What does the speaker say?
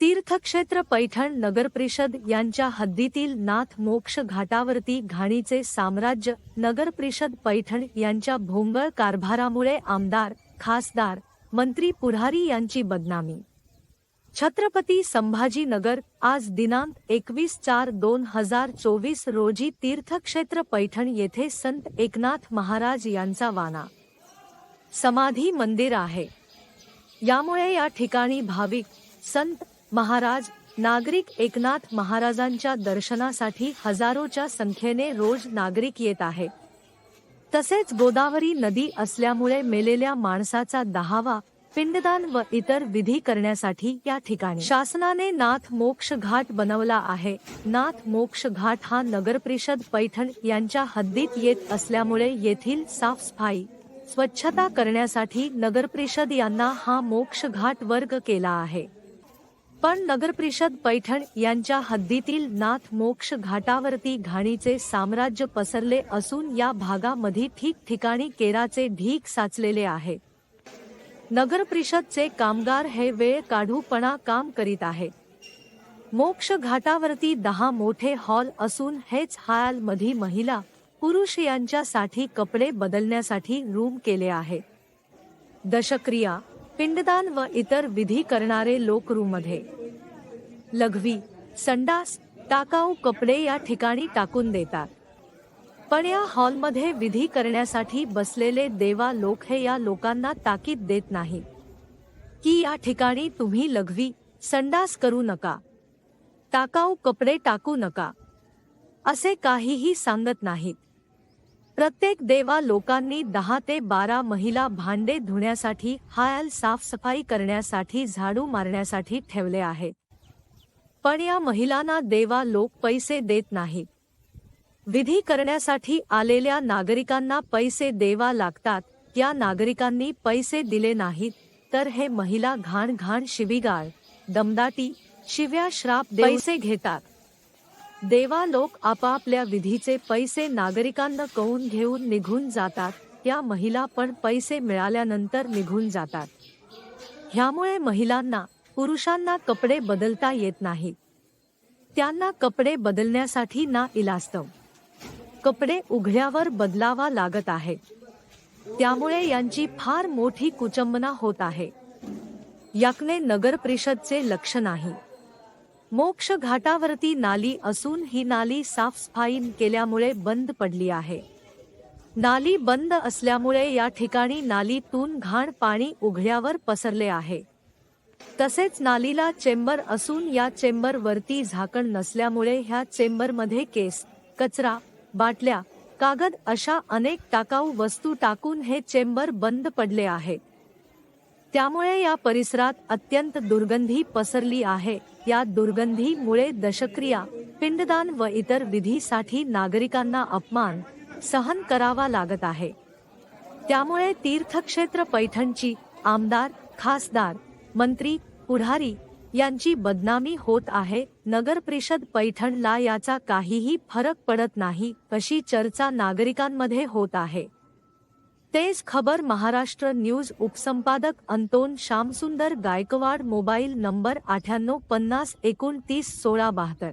तीर्थक्षेत्र पैठण नगरपरिषद यांच्या हद्दीतील नाथ मोक्ष घाटावरती घाणीचे साम्राज्य नगरपरिषद पैठण यांच्या भोंगळ कारभारामुळे आमदार खासदार मंत्री पुढारी यांची बदनामी. छत्रपती संभाजीनगर आज दिनांक एकवीस चार दोन हजार चोवीस रोजी तीर्थक्षेत्र पैठण येथे संत एकनाथ महाराज यांचा वाना. समाधी मंदिर आहे. यामुळे या ठिकाणी भाविक संत महाराज नागरिक एकनाथ महाराजांच्या दर्शनासाठी हजारोच्या संख्येने रोज नागरिक येत आहे. तसेच गोदावरी नदी असल्यामुळे मेलेल्या माणसाचा दहावा पिंडदान व इतर विधी करण्यासाठी या ठिकाणी. शासनाने नाथ मोक्ष घाट बनवला आहे. नाथ मोक्ष घाट हा नगरपरिषद पैठण यांच्या हद्दीत येत असल्यामुळे येथील साफसफाई स्वच्छता करण्यासाठी नगरपरिषद यांना हा मोक्ष घाट वर्ग केला आहे. पण नगरपरिषद पैठण यांच्या हद्दीतील नाथ मोक्ष घाटावरती घाणीचे साम्राज्य पसरले असून या भागामध्ये ठिकठिकाणी केराचे ढीक साचलेले आहे. नगरपरिषदचे कामगार हे वेळ काढूपणा काम करीत आहे. मोक्ष घाटावरती दहा मोठे हॉल असून हेच हाल मधी महिला पुरुष यांच्यासाठी कपडे बदलण्यासाठी रूम केले आहे. दशक्रिया पिंडदान व इतर विधी करणारे लोक रूममध्ये लघवी संडास टाकाऊ कपडे या ठिकाणी टाकून देतात. पण या हॉलमध्ये विधी करण्यासाठी बसलेले देवा लोक हे या लोकांना ताकीद देत नाही. की या ठिकाणी तुम्ही लघवी संडास करू नका. टाकाऊ कपडे टाकू नका. असे काहीही सांगत नाहीत. प्रत्येक देवा लोकांनी दहा ते बारा महिला भांडे धुण्यासाठी हायल साफसफाई करण्यासाठी झाडू मारण्यासाठी ठेवले आहे. पण या महिलांना देवा लोक पैसे देत नाहीत विधी करण्यासाठी आलेल्या नागरिकांना पैसे देवा लागतात. या नागरिकांनी पैसे दिले नाहीत तर हे महिला घाण घाण शिवीगाळ दमदाटी शिव्या श्राप पैसे घेतात. देवा लोक आपापल्या विधीचे पैसे नागरिकांना कवून घेऊन निघून जातात त्या महिला पण पैसे मिळाल्यानंतर निघून जातात. ह्यामुळे महिलांना पुरुषांना कपडे बदलता येत नाहीत त्यांना कपडे बदलण्यासाठी ना इलास्तव कपडे उघड्यावर बदलावा लागत आहे. त्यामुळे यांची फार मोठी कुचंबना होत आहे. याकने नगर परिषदचे लक्ष नाही. मोक्ष घाटावरती नाली असून ही नाली साफसफाई केल्यामुळे बंद पडली आहे. नाली बंद असल्यामुळे या ठिकाणी नालीतून घाण पाणी उघड्यावर पसरले आहे. तसेच नालीला चेंबर असून या चेंबर वरती झाकण नसल्यामुळे ह्या चेंबरमध्ये केस कचरा बाटल्या कागद अशा अनेक टाकाऊ वस्तू टाकून हे चेंबर बंद पडले आहे. त्यामुळे या परिसरात अत्यंत दुर्गंधी पसरली आहे. या दुर्गंधीमुळे दशक्रिया पिंडदान व इतर विधीसाठी नागरिकांना अपमान सहन करावा लागत आहे. त्यामुळे तीर्थक्षेत्र पैठणची आमदार खासदार मंत्री पुढारी यांची बदनामी होत आहे. नगर परिषद पैठणला याचा काहीही फरक पडत नाही अशी चर्चा नागरिकांमध्ये होत आहे. तेज खबर Maharashtra news उपसंपादक Anton Shyamsundar Gaikwad mobile number अठ्ठ्याण्णव पन्नास एकोणतीस सोळा बहात्तर.